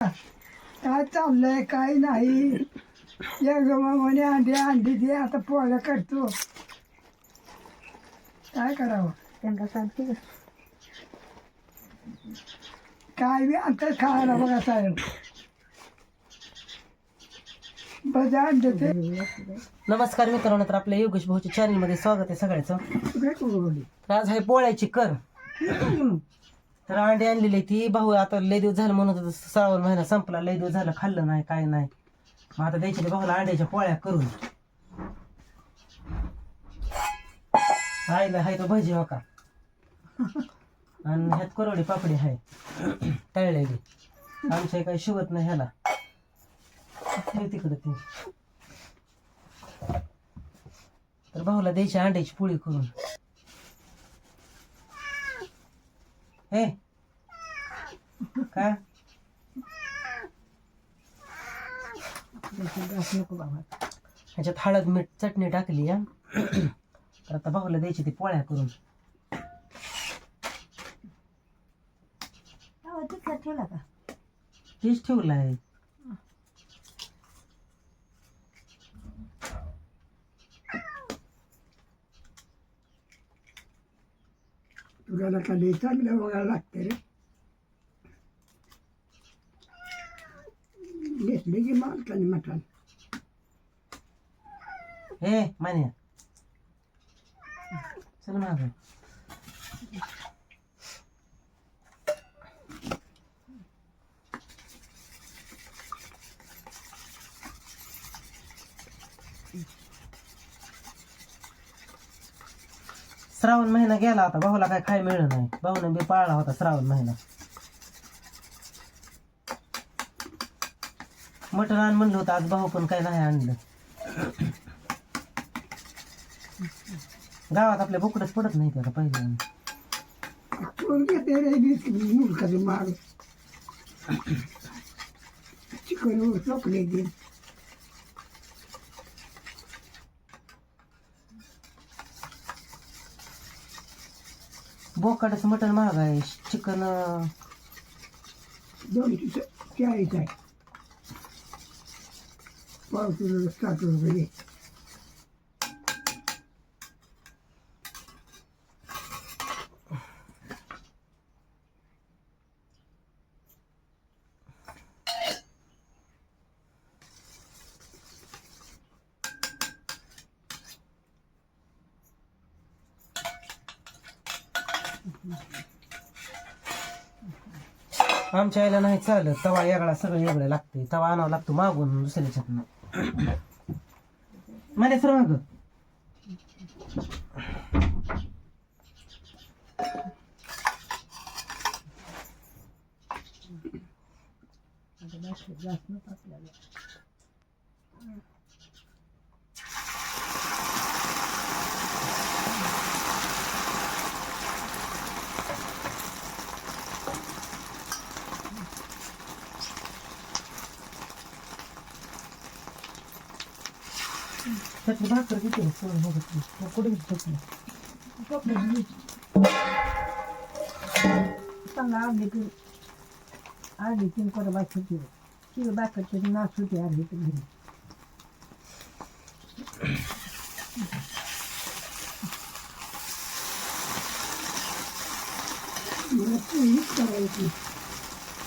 काय चाललंय काय नाही. या गमा म्हणे अंडी अंडी दे आता पोळ्या करतो. काय करावं? त्यांना सांगते का? काय बी अंतर खायला बघा साहेब. बजा अंडे ते नमस्कार मित्रांनो तर आपल्या योगेश भाऊच्या चॅनलमध्ये स्वागत आहे सगळ्याचं. काय करू राहिली? तर आज आहे पोळ्याची कर. तर अंडी आणलेली ती. भाऊ आता लय दिवस झालं म्हणत होतं श्रावण महिना संपला लय दिवस झालं खाल्लं नाही काय नाही. मग आता द्यायची भाऊला अंड्याच्या पोळ्या करून. आईला हाय तो भजी हो का? आणि ह्यात करोडी पापडी आहे तळलेली. आमच्या काही शिवत नाही ह्याला. तिकडं ते. तर भाऊला द्यायची अंड्याची पोळी करून. हे. नको बाबा ह्याच्यात हळद मीठ चटणी टाकली या तर आता भाऊला द्यायची ती पोळ्या करून. ठेवला का? तेच ठेवलं आहे तुला का चांगलं बघायला लागते रे. घेतले की मालकाने मटण. हे मान्या. चल माग. श्रावण महिना गेला आता भाऊला काय खाय मिळलं नाही. भाऊने बी पाळला होता श्रावण महिना. मटण आण म्हणलं होतं आज भाऊ पण काय नाही आणलं. गावात आपल्या बोकडच पडत नाही त्याला पहिले. चिकन चॉकलेट बोकाडाचं मटण महाग आहे चिकन दोनशे चाळीस आहे. पाव किलो साठ रुपये. आमच्या आईला नाही चालत. तवा वेगळा सगळं वेगळं लागते तवा आणावं लागतो मागून दुसऱ्याच्यातनं. मला सर माग. चटणी भाकर किती आहे? बघत नाही. कुठे गेली चटणी चांगला अर्धी किलो अर्धी तीन कोणा बाकी होती किलो बाकरची नाश होती अर्धी किलो घरी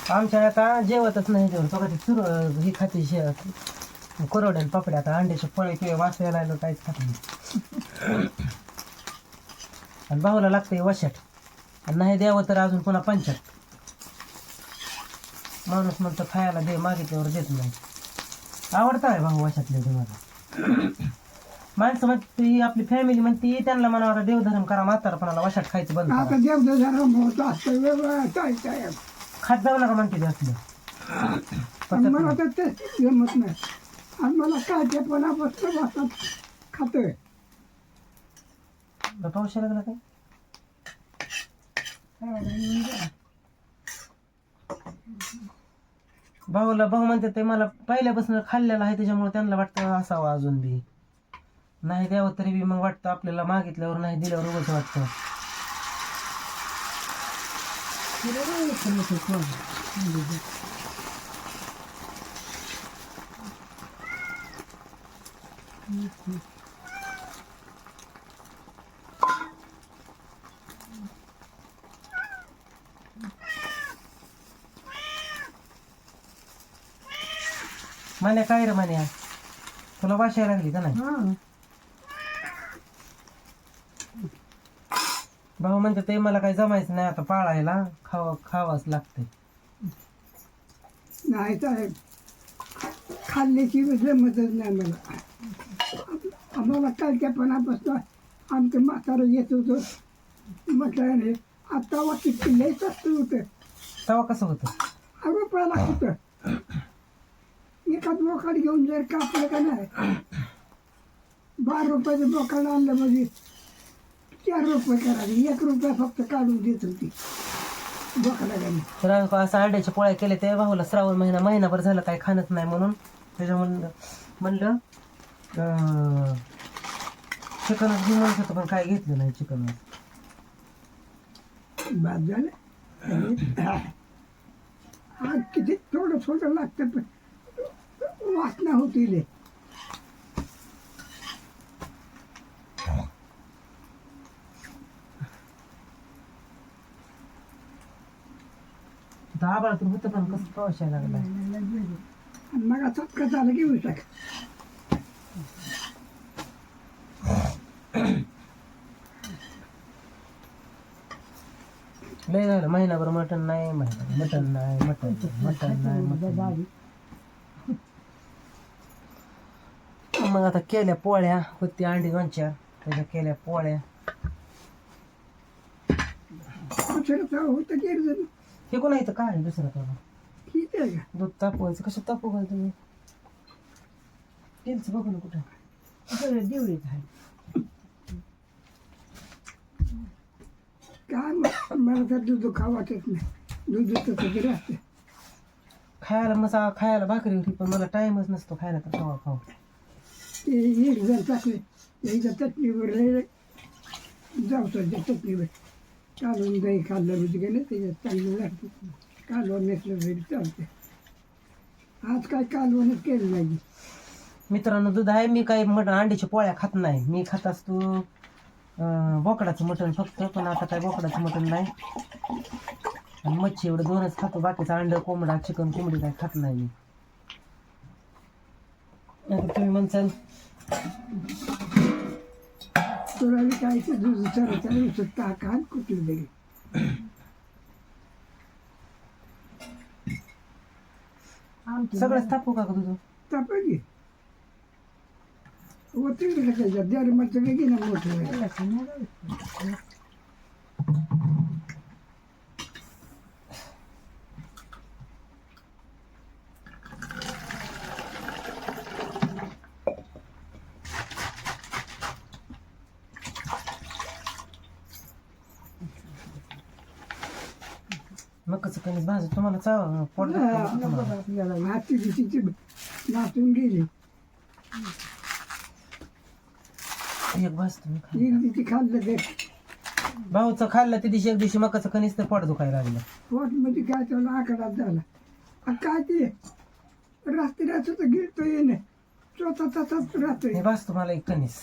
आमच्या आता जेवतच नाही जेवण तो कधी चुर ही खाते शे कोरड्या आणि पापड्या आता अंड्याचे फळे किंवा वाचायला आलं काहीच खात नाही. आणि भाऊला लागते वशाट. आणि नाही द्यावं तर अजून पुन्हा पंचाट. माणूस म्हणतो खायला दे मागितल्यावर देत नाही. आवडतं आहे भाऊ वशातले ते मला माणसं म्हणते ही आपली फॅमिली म्हणते त्यांना आता देवधर्म करा म्हातारपणाला वशाट खायचं बंद आता करा असतं वेगळं आहे खात जाऊ नका म्हणते ते असलं आणि मला तर ते जमत नाही. आणि मला काय ते पण बसतं बसत खातोय पाऊस लागला काय? भाऊला भाऊ म्हणते ते मला पहिल्यापासून खाल्लेलं आहे त्याच्यामुळे त्यांना वाटतं असावं अजून बी. नाही द्यावं तरी बी मग वाटतं आपल्याला मागितल्यावर नाही दिल्यावर उगाच वाटतं किलो नाही खाल्लं ते कोण. म्हणे काय रे म्हणे तुला वाशायला लागली का नाही? भाऊ म्हणते ते मला काही जमायचं नाही आता पाळायला खावा खावाच लागते. नाही साहेब खाल्ल्याची जमतच नाही मला. आम्हाला कालच्यापणापासून आमचं म्हातारं येत होतं. म्हटलं आता वाटत लय स्वस्त होतं. तेव्हा कसं होतं? अगं रुपयाला होतं एखाद बोकाड घेऊन जर कापलं का नाही? बारा रुपयाचं बोकाड आणलं म्हणजे चार रुपये करायचे एक रुपया फक्त काढून देत होती. बोकडाने. तर असं अंड्याच्या पोळ्या केल्या त्या भाऊला श्रावण महिना महिनाभर झालं काही खाणच नाही म्हणून. त्याच्या म्हणलं म्हणलं चिकनच घेऊन म्हणत होतं पण काय घेतलं नाही चिकन बाद झालं. आज किती थोडं थोडं लागतं पण वासना होती ले दहा बाळा तर होतं पण कसं पाऊस यायला लागला आणि मग चटका झाला की विचार लय झालं महिनाभर मटण नाही महिना मटण नाही मटण मटण नाही मटण नाही. मग आता केल्या पोळ्या होती अंडी दोन चार त्याच्या केल्या पोळ्या. होतं हे कोणा इथं काय आहे दुसरं त्याला ठीक आहे का? दूध तापवायचं कसं तापू काय तुम्ही? बघू ना कुठं? सगळं देवळीत आहे. काय म- मला तर दूध खा वाटत नाही दूध तरी असते खायला मसा खायला भाकरी होती पण मला टाइमच नसतो खायला तर खावा खाऊ ते एक जण टाकले एकदा चटणीवर लय जाऊ सध्या चटणीवर कालवून दही खाल्लं म्हणजे गेलं त्याच्यात चांगलं लागते कालवण नसलं तरी चालते आज काय कालवणच केलं नाही मित्रांनो दूध आहे मी काही मटण अंड्याच्या पोळ्या खात नाही मी खात असतो बोकडाचं मटण फक्त पण आता काय बोकडाचं मटण नाही. आणि मच्छी एवढं दोनच खातो बाकीचं अंड कोंबडा चिकन कोंबडी काय खात नाही मी. तुम्ही म्हणसाल तुला काय कुठली सगळंच तापू का ग दूध तापायची होती का त्याच्यात दरमाचं वेगळी ना मोठं वेगळं बायला नाही राहत. मग कसं कमी भाजी तुम्हाला चाव पोट दुखतं का तुम्हाला? आपल्याला हाती तिची नाचून गेली एक भाज तुम्ही खा. एक तिची खाल्लं ते. भाऊचं खाल्लं दिवशी एक दिवशी मकाचं कणीस तर पोट दुखायला लागलं. पोटमध्ये काय त्याला आकडात झाला. काय ते? रात्री तर गिरतो येणे स्वतः तसाच राहतोय. हे तुम्हाला एक कणीस.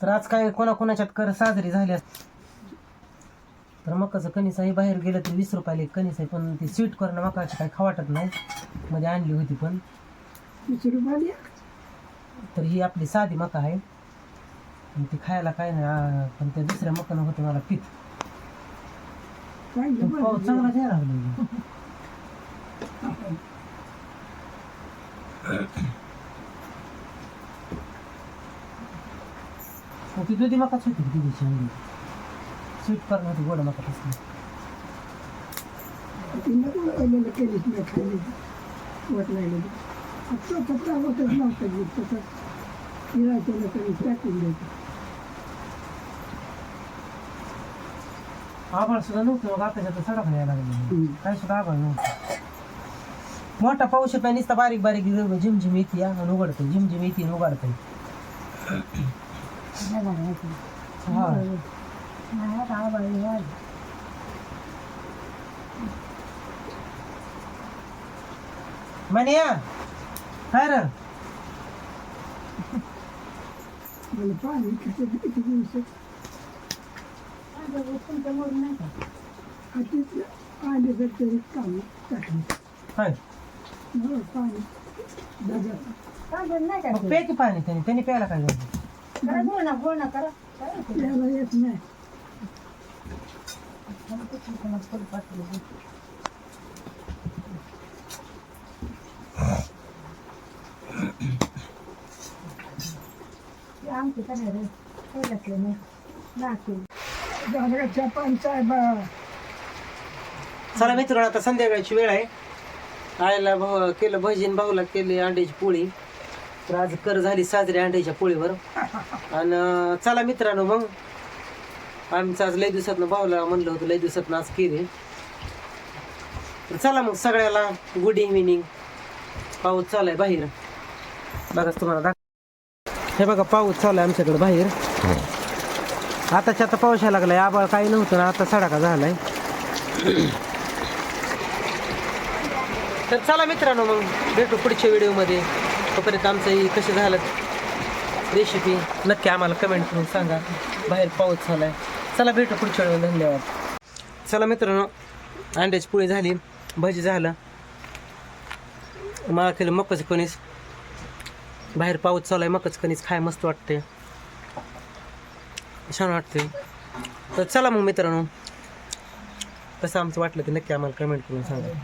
तर आज काय कोणाकोणाच्यात कर साजरी झाली असते तर मकाचं कणीस आहे बाहेर गेलं तर वीस रुपयाला एक कणीस आहे पण ती स्वीट कॉर्न मकाची काही खावाटत नाही. मध्ये आणली होती पण वीस रुपयाला एक. तर ही आपली साधी मका आहे आणि ती खायला काय नाही आ, पण त्या दुसऱ्या मकानं होते मला पीठ चांगलं पण पाऊस बरं. चांगला द्यायला लागला ती दुधी मकाच होती ती दिवशी आणली स्वीट कॉर्न होती गोड मका तसली तिनं उडवलेलं केलीच नाही खाल्ली पोट फक्त स्वतः चावतच नव्हतं गिर तसंच फिरायचं ना तरी टाकून द्यायचं आभाळ सुद्धा नव्हतं मग आताच्या तर सडा यायला लागले काय सुद्धा आभाळ नव्हतं मोठा पाऊस येतो नुसता बारीक बारीक झिमझिम येते आणि उघडते झिमझिम येते आणि उघडते नाही राहायचं. हा नाही राहायला. म्हणे काय रे मला पाणी किती किती दिवसात तुमच्यामुळे नाही का हातीत आले तर टाकले. काय? नाही का मग पे की पाणी त्याने? त्याने प्यायला काय झालं? करा बोल ना नाही रे नाही चला मित्रांनो आता संध्याकाळची वेळ आहे. आईला भाऊ केलं भजीन भाऊला केली अंड्याची पोळी. तर आज कर झाली साजरी अंड्याच्या पोळीवर. आणि चला मित्रांनो मग. आमचं आज लय दिवसातनं भाऊला म्हणलं होतं लय दिवसातनं आज केली. तर चला मग सगळ्याला गुड इव्हिनिंग पाऊस चालू आहे बाहेर. बघा तुम्हाला हे बघा पाऊस चालू आहे आमच्याकडे बाहेर. आताच्या आता पाऊस यायला लागलाय आबाळ काही नव्हतं ना आता सडाका झालाय. तर चला मित्रांनो मग भेटू पुढच्या व्हिडिओमध्ये. तोपर्यंत आमचं ही कशी झालं रेसिपी नक्की आम्हाला कमेंट करून सांगा. बाहेर पाऊस झालाय चला भेटू पुढच्या वेळेला धन्यवाद. चला मित्रांनो अंड्याची पोळी झाली भजी झालं. मला केलं मकच कोणीच बाहेर पाऊस चालू आहे मकच खाय मस्त वाटते छान वाटते तर चला मग मित्रांनो. कसं आमचं वाटलं ते नक्की आम्हाला कमेंट करून सांगा.